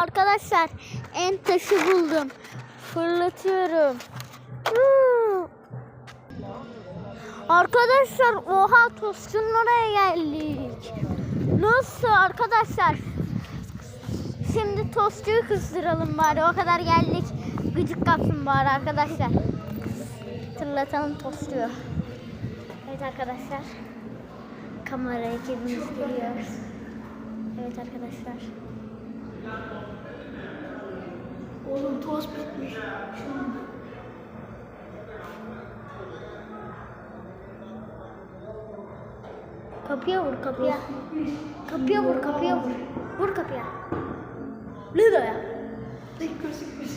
arkadaşlar en taşı buldum. Fırlatıyorum. Arkadaşlar oha tostun oraya geldik. Nasıl arkadaşlar? Şimdi tostçuyu kızdıralım bari. O kadar geldik. Gıcık kapsın bari arkadaşlar. Tırlatalım tostçuyu. Evet arkadaşlar. Kamera ekibimiz geliyor. Evet arkadaşlar. Oğlum toz bitmiş. Kapıya vur kapıya. Kapıya vur kapıya vur. Vur kapıya. De ya? Tek gözükmüş.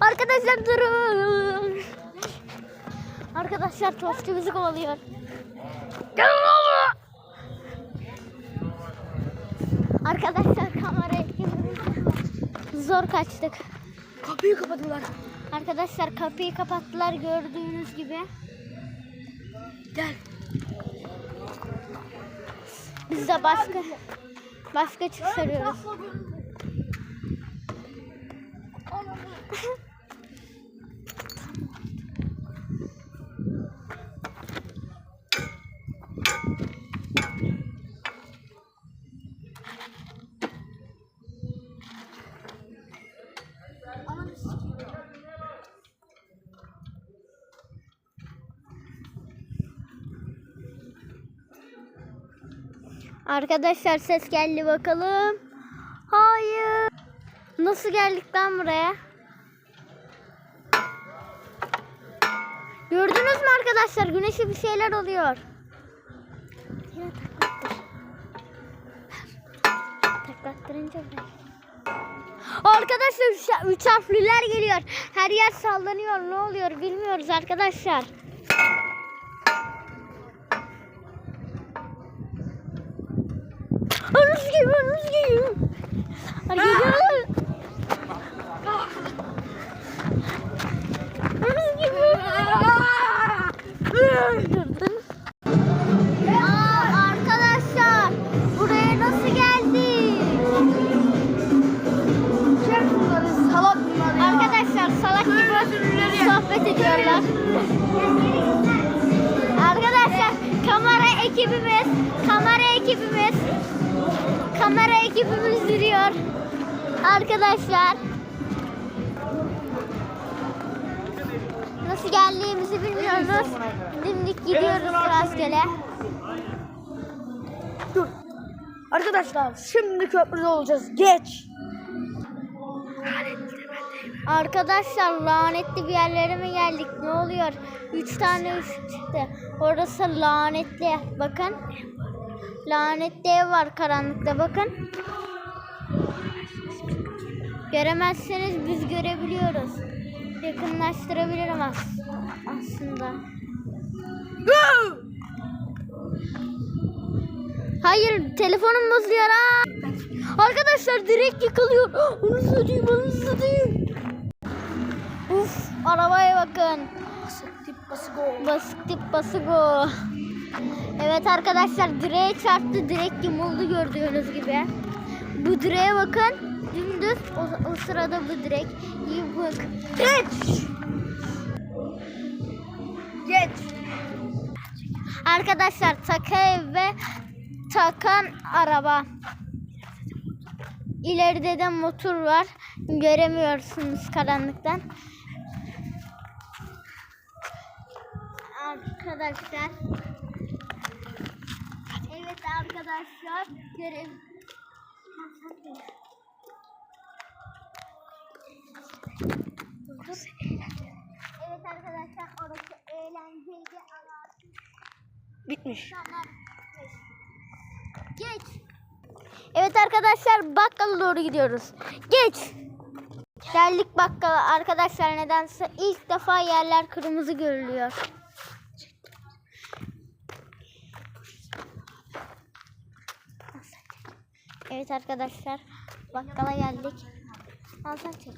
Arkadaşlar durun. Arkadaşlar tostçu bizi kovalıyor. Arkadaşlar kamera etkimiz zor kaçtık. Kapıyı kapadılar. Arkadaşlar kapıyı kapattılar gördüğünüz gibi. Gel. Biz de başka başka çıkış arıyoruz. Arkadaşlar ses geldi bakalım. Hayır. Nasıl geldik lan buraya? Gördünüz mü arkadaşlar? Güneşe bir şeyler oluyor. Yine taklattır. Taklattırınca böyle. Arkadaşlar üç, üç harfliler geliyor. Her yer sallanıyor. Ne oluyor bilmiyoruz arkadaşlar. Anız gibi. Durdun. Aa, arkadaşlar buraya nasıl geldik? Salak. Arkadaşlar salak gibi sohbet ediyorlar. Arkadaşlar kamera ekibimiz, kamera ekibimiz, kamera ekibimiz duruyor. Arkadaşlar. Nasıl geldiğimizi bilmiyoruz. Dimdik gidiyoruz rastgele. Dur. Arkadaşlar şimdi köprüde olacağız. Geç. Arkadaşlar lanetli bir yerlere mi geldik? Ne oluyor? Üç tane ışık çıktı. Orası lanetli. Bakın. Lanetli ev var karanlıkta. Bakın. Göremezseniz biz görebiliyoruz. Yakınlaştırabilirim as- aslında. Hayır telefonum bozuluyor ha. Arkadaşlar direkt yıkılıyor. Onu satayım onu satayım. Uf arabaya bakın. Basık tip basık ol. Basık tip basıgo. Evet arkadaşlar direğe çarptı. Direk yumuldu gördüğünüz gibi. Bu direğe bakın. Dümdüz o, o sırada bu direk yıkık. Geç. Geç. Arkadaşlar taka ve takan araba. İleride de motor var. Göremiyorsunuz karanlıktan. Arkadaşlar. Evet arkadaşlar. Görev. Evet arkadaşlar orası eğlenceli ama Bitmiş. Geç. Evet arkadaşlar bakkala doğru gidiyoruz. Geç. Geldik bakkala arkadaşlar nedense ilk defa yerler kırmızı görülüyor. Evet arkadaşlar bakkala geldik. Al sen çek.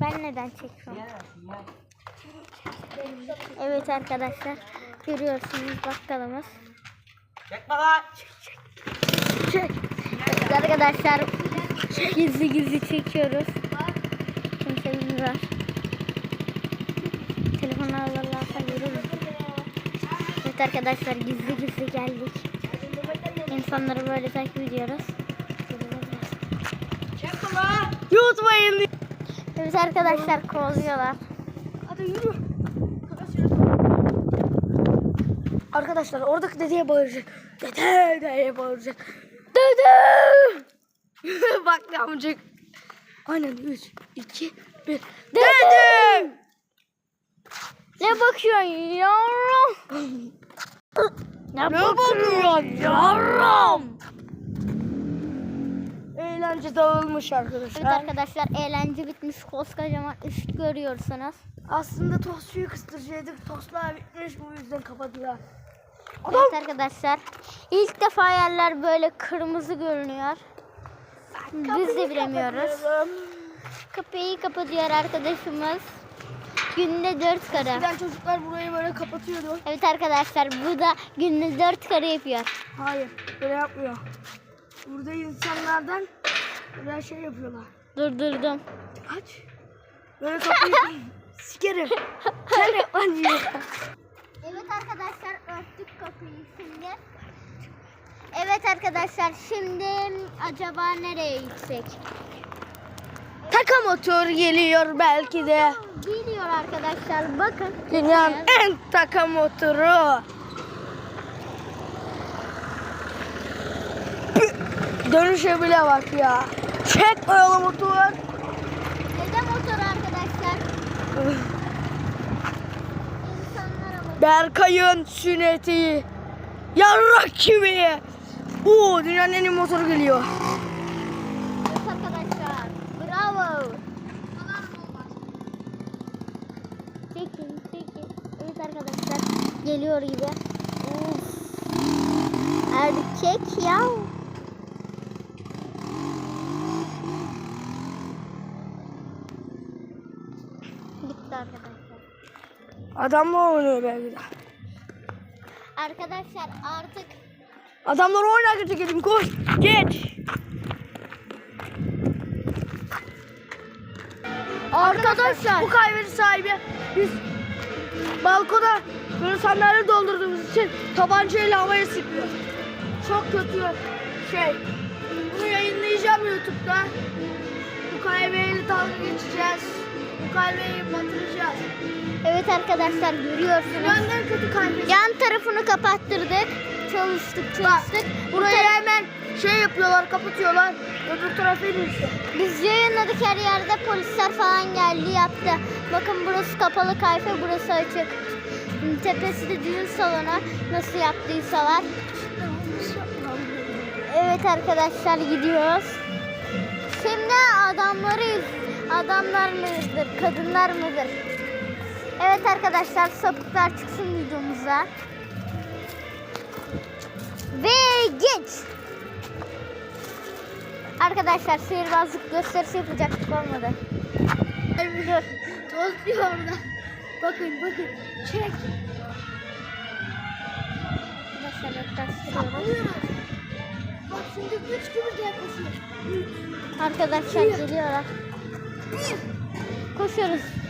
Ben neden çekiyorum? Evet arkadaşlar. Görüyorsunuz bakkalımız. Çekme lan. Çek. Evet arkadaşlar. Gizli gizli çekiyoruz. Kimse bilmiyor. Telefonu alırlarsa görürüz. Evet arkadaşlar gizli gizli geldik. İnsanları böyle takip ediyoruz. Çekme lan. Yutmayın. Evet arkadaşlar kovuluyorlar. Hadi yürü. Arkadaşlar oradaki dedeye bağıracak. Dede diye bağıracak. Dede. Bak yapacak. Aynen 3, 2, 1. Dede. Ne bakıyorsun yavrum? Ne bakıyorsun yavrum? Eğlence dağılmış arkadaşlar. Evet arkadaşlar eğlence bitmiş. Koskocaman ışık görüyorsunuz. Aslında tost suyu kıstıracaktık. Tostlar bitmiş bu yüzden kapattılar. Evet arkadaşlar. ilk defa yerler böyle kırmızı görünüyor. Biz de bilemiyoruz. Kapıyı kapatıyor arkadaşımız. Günde dört kare. Eskiden çocuklar burayı böyle kapatıyordu. Evet arkadaşlar bu da günde dört kare yapıyor. Hayır, böyle yapmıyor. Burada insanlardan böyle şey yapıyorlar. Durdurdum. Aç. Böyle kapıyı sikerim. Sen anlıyor. Evet arkadaşlar örttük kapıyı şimdi. Evet arkadaşlar şimdi acaba nereye gitsek? Taka motor geliyor belki de. Geliyor arkadaşlar bakın. Dünyanın en taka motoru. Dönüşe bile bak ya. Çek oyalı motor. Neden motor arkadaşlar? Berkay'ın sünneti. Yarrak gibi. Oo dünyanın en iyi motoru geliyor. Evet arkadaşlar. Bravo. Çekin çekin. Evet arkadaşlar. Geliyor gibi. Uf. Erkek ya. Gitti arkadaşlar. Adamla oynuyor belki de. Arkadaşlar artık Adamlar oynarken çekelim koş. Geç. Arkadaşlar bu kahvenin sahibi biz balkona böyle sandalye doldurduğumuz için tabancayla havaya sıkıyor. Çok kötü şey. Bunu yayınlayacağım YouTube'da. Bu kahveyle dalga geçeceğiz. Bu kahveyi batıracağız. evet arkadaşlar görüyorsunuz. En kötü kahvesi. Yan tarafını kapattırdık. Çalıştık çalıştık. Buraya hemen şey yapıyorlar, kapatıyorlar. Öbür tarafı inmişti. Biz yayınladık her yerde polisler falan geldi yaptı. Bakın burası kapalı kayfe burası açık. Tepesi de düğün salonu nasıl yaptıysalar. Evet arkadaşlar gidiyoruz. Şimdi adamlarıyız. Adamlar mıdır, kadınlar mıdır? Evet arkadaşlar sapıklar çıksın videomuza. Ve geç. Arkadaşlar sihirbazlık gösterisi yapacaktık olmadı. Dur. Toz diyor orada. Bakın bakın. Çek. Arkadaşlar yaklaştırıyoruz. Bak şimdi üç gibi yaklaşıyor. Arkadaşlar geliyorlar. Koşuyoruz.